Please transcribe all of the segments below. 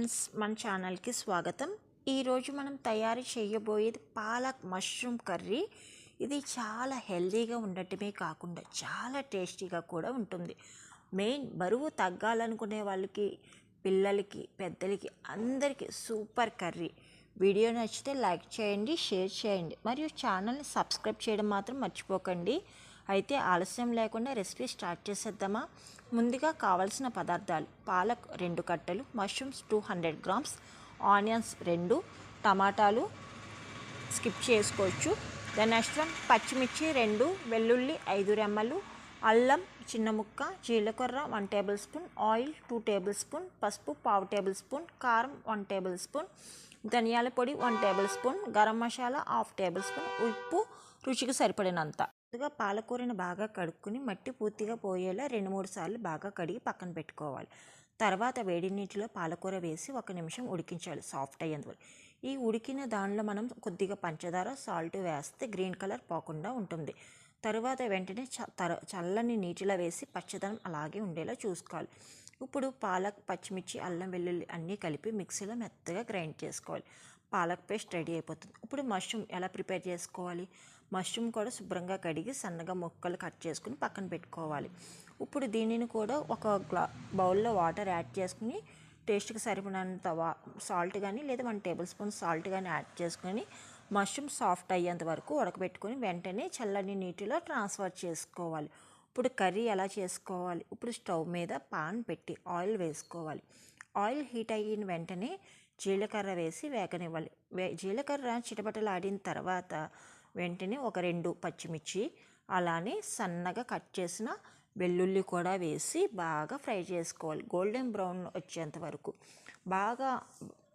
Friends మన ఛానల్కి స్వాగతం. ఈరోజు మనం తయారు చేయబోయేది పాలక్ మష్రూమ్ కర్రీ. ఇది చాలా హెల్దీగా ఉండటమే కాకుండా చాలా టేస్టీగా కూడా ఉంటుంది. మెయిన్ బరువు తగ్గాలనుకునే వాళ్ళకి పిల్లలకి పెద్దలకి అందరికీ సూపర్ కర్రీ. వీడియో నచ్చితే లైక్ చేయండి షేర్ చేయండి. మరియు ఛానల్ని సబ్స్క్రైబ్ చేయడం మాత్రం మర్చిపోకండి. అయితే ఆలస్యం లేకుండా రెసిపీ స్టార్ట్ చేసేద్దామా? ముందుగా కావాల్సిన పదార్థాలు. పాలక్ రెండు కట్టలు mushrooms two hundred grams onions రెండు టమాటాలు స్కిప్ చేసుకోవచ్చు. దాని నెక్స్ట్ వన్ పచ్చిమిర్చి రెండు వెల్లుల్లి ఐదు రెమ్మలు అల్లం చిన్న ముక్క జీలకర్ర one tablespoon oil two tablespoon పసుపు పావు టేబుల్ స్పూన్ కారం వన్ టేబుల్ స్పూన్ ధనియాల పొడి one tablespoon garam masala half tablespoon ఉప్పు రుచికి సరిపడినంత. ముందుగా పాలకూరని బాగా కడుక్కుని మట్టి పూర్తిగా పోయేలా రెండు మూడు సార్లు బాగా కడిగి పక్కన పెట్టుకోవాలి. తర్వాత వేడి నీటిలో పాలకూర వేసి ఒక నిమిషం ఉడికించాలి సాఫ్ట్ అయ్యేందుకు ఈ ఉడికిన దానిలో మనం కొద్దిగా పంచదార సాల్ట్ వేస్తే గ్రీన్ కలర్ పోకుండా ఉంటుంది. తరువాత వెంటనే చ తర చల్లని నీటిలో వేసి పచ్చదనం అలాగే ఉండేలా చూసుకోవాలి. ఇప్పుడు పాలక్ పచ్చిమిర్చి అల్లం వెల్లుల్లి అన్నీ కలిపి మిక్సీలో మెత్తగా గ్రైండ్ చేసుకోవాలి. పాలక్ పేస్ట్ రెడీ అయిపోతుంది. ఇప్పుడు మష్రూమ్ ఎలా ప్రిపేర్ చేసుకోవాలి? మష్రూమ్ కూడా శుభ్రంగా కడిగి సన్నగా ముక్కలు కట్ చేసుకుని పక్కన పెట్టుకోవాలి. ఇప్పుడు దీనిని కూడా ఒక గ్లా బౌల్లో వాటర్ యాడ్ చేసుకుని టేస్ట్కి సరిపడినంత వా సాల్ట్ కానీ లేదా వన్ టేబుల్ స్పూన్ సాల్ట్ కానీ యాడ్ చేసుకొని మష్రూమ్ సాఫ్ట్ అయ్యేంత వరకు ఉడకబెట్టుకొని వెంటనే చల్లని నీటిలో ట్రాన్స్ఫర్ చేసుకోవాలి. ఇప్పుడు కర్రీ ఎలా చేసుకోవాలి? ఇప్పుడు స్టవ్ మీద పాన్ పెట్టి ఆయిల్ వేసుకోవాలి. ఆయిల్ హీట్ అయిన వెంటనే జీలకర్ర వేసి వేగనివ్వాలి. వే జీలకర్ర చిటపటలాడిన తర్వాత వెంటనే ఒక రెండు పచ్చిమిర్చి అలానే సన్నగా కట్ చేసిన వెల్లుల్లి కూడా వేసి బాగా ఫ్రై చేసుకోవాలి. గోల్డెన్ బ్రౌన్ వచ్చేంత వరకు. బాగా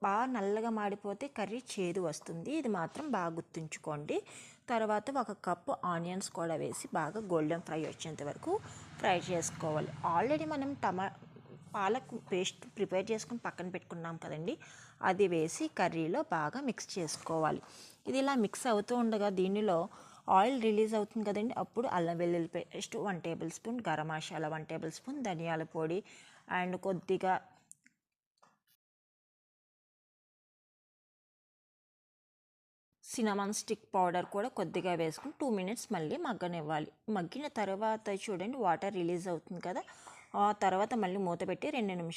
బాగా నల్లగా మాడిపోతే కర్రీ చేదు వస్తుంది. ఇది మాత్రం బాగా గుర్తుంచుకోండి. తర్వాత ఒక కప్పు ఆనియన్స్ కూడా వేసి బాగా గోల్డెన్ ఫ్రై వచ్చేంత వరకు ఫ్రై చేసుకోవాలి. ఆల్రెడీ మనం టమా పాలక్ పేస్ట్ ప్రిపేర్ చేసుకుని పక్కన పెట్టుకున్నాం కదండి. అది వేసి కర్రీలో బాగా మిక్స్ చేసుకోవాలి. ఇది ఇలా మిక్స్ అవుతూ ఉండగా దీనిలో ఆయిల్ రిలీజ్ అవుతుంది కదండి. అప్పుడు అల్లం వెల్లుల్లి paste one tablespoon garam masala one tablespoon ధనియాల పొడి అండ్ కొద్దిగా సినమన్ స్టిక్ పౌడర్ కూడా కొద్దిగా వేసుకుని టూ మినిట్స్ మళ్ళీ మగ్గనివ్వాలి. మగ్గిన తర్వాత చూడండి వాటర్ రిలీజ్ అవుతుంది కదా. ఆ తర్వాత మళ్ళీ మూత పెట్టి రెండు నిమిషాలు